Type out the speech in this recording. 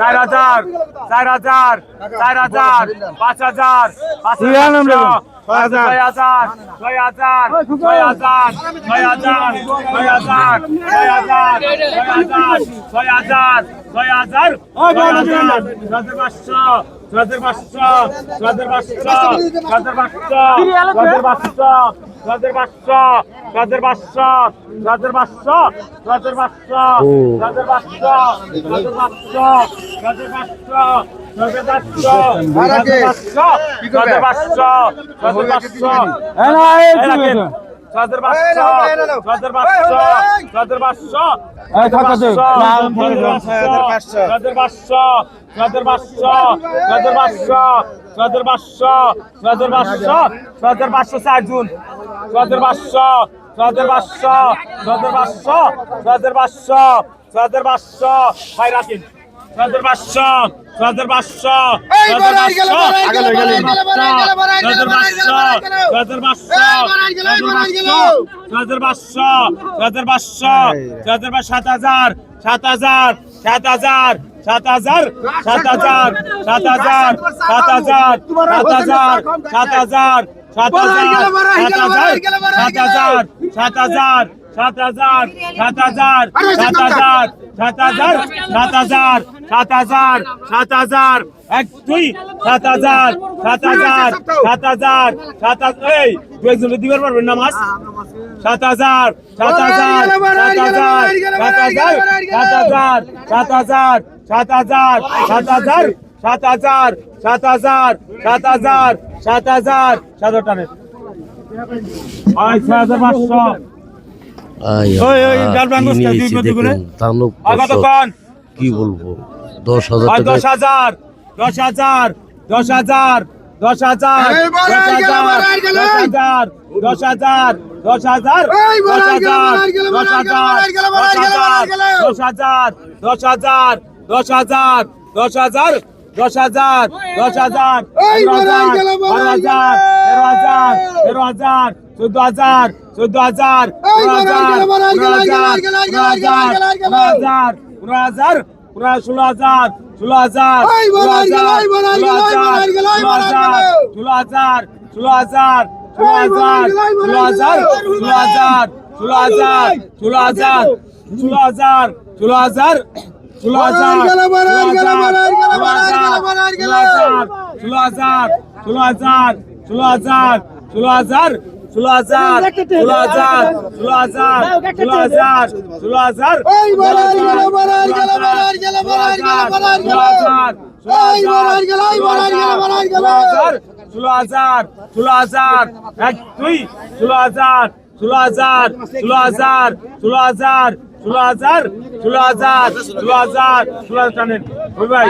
চার হাজার চার হাজার চার হাজার পাঁচ হাজার পাঁচ হাজার ছয় হাজার ছয় হাজার ছয় হাজার ছয় হাজার ছয় হাজার ছয় হাজার ছয় হাজার ছয় হাজার ছয় হাজার হাজার পাঁচশো হাজার পাঁচশো হাজার পাঁচশো হাজার পাঁচশো হাজার পাঁচশো হাজার পাঁচশো হাজার পাঁচশো হাজার পাঁচশো হাজার পাঁচশো হাজার পাঁচশো হাজার পাঁচশো হাজার পাঁচশো হাজার পাঁচশো হাজার পাঁচশো হাজার পাঁচশো চারজন ছয় পাঁচশো ছয় পাঁচশো ছয় পাঁচশো ছয় পাঁচশো ছয় পাঁচশো ভাই রাখেন হাজার পাঁচশো ছয় হাজার পাঁচশো ছয় হাজার পাঁচশো ছয় হাজার পাঁচশো সাত হাজার সাত হাজার সাত হাজার সাত হাজার সাত হাজার সাত হাজার সাত হাজার সাত হাজার সাত হাজার সাত হাজার সাত হাজার সাত হাজার সাত হাজার সাত হাজার সাত হাজার সাত হাজার সাত হাজার সাত হাজার সাত হাজার সাত হাজার এক দুই সাত হাজার সাত হাজার সাত হাজার সাত হাজার এই তুই একজনে দিবার পারবেন না মাস সাত হাজার সাত হাজার সাত হাজার সাত হাজার সাত হাজার সাত হাজার সাত হাজার সাত হাজার সাত হাজার সাত হাজার সাত হাজার সাত হাজার সাত হাজার ছয় হাজার পাঁচশো কি বলব দশ হাজার দশ হাজার দশ হাজার দশ হাজার দশ হাজার দশ হাজার দশ হাজার দশ হাজার দশ হাজার দশ হাজার দশ হাজার দশ হাজার দশ হাজার দশ হাজার দশ হাজার দশ হাজার দশ হাজার বারো হাজার তেরো হাজার তেরো হাজার চোদ্দ হাজার চোদ্দ হাজার পনেরো হাজার পনেরো হাজার পনেরো হাজার পনেরো হাজার পনেরো হাজার ষোলো হাজার ষোলো হাজার ষোলো হাজার ষোলো হাজার ষোলো হাজার ষোলো হাজার ষোলো হাজার ষোলো হাজার ষোলো হাজার ষোলো হাজার ষোলো হাজার ষোলো হাজার ষোলো হাজার ষোলো হাজার ষোলো হাজার ষোলো হাজার ষোলো হাজার ষোলো হাজার ষোলো হাজার ষোলো হাজার ষোলো হাজার ষোলো হাজার ষোলো হাজার ষোলো হাজার ষোলো হাজার এক দুই ষোলো হাজার ষোলো হাজার ষোলো হাজার ষোলো হাজার ষোলো হাজার ষোলো হাজার ষোলো হাজার ষোলো হাজার টানেন ওই ভাই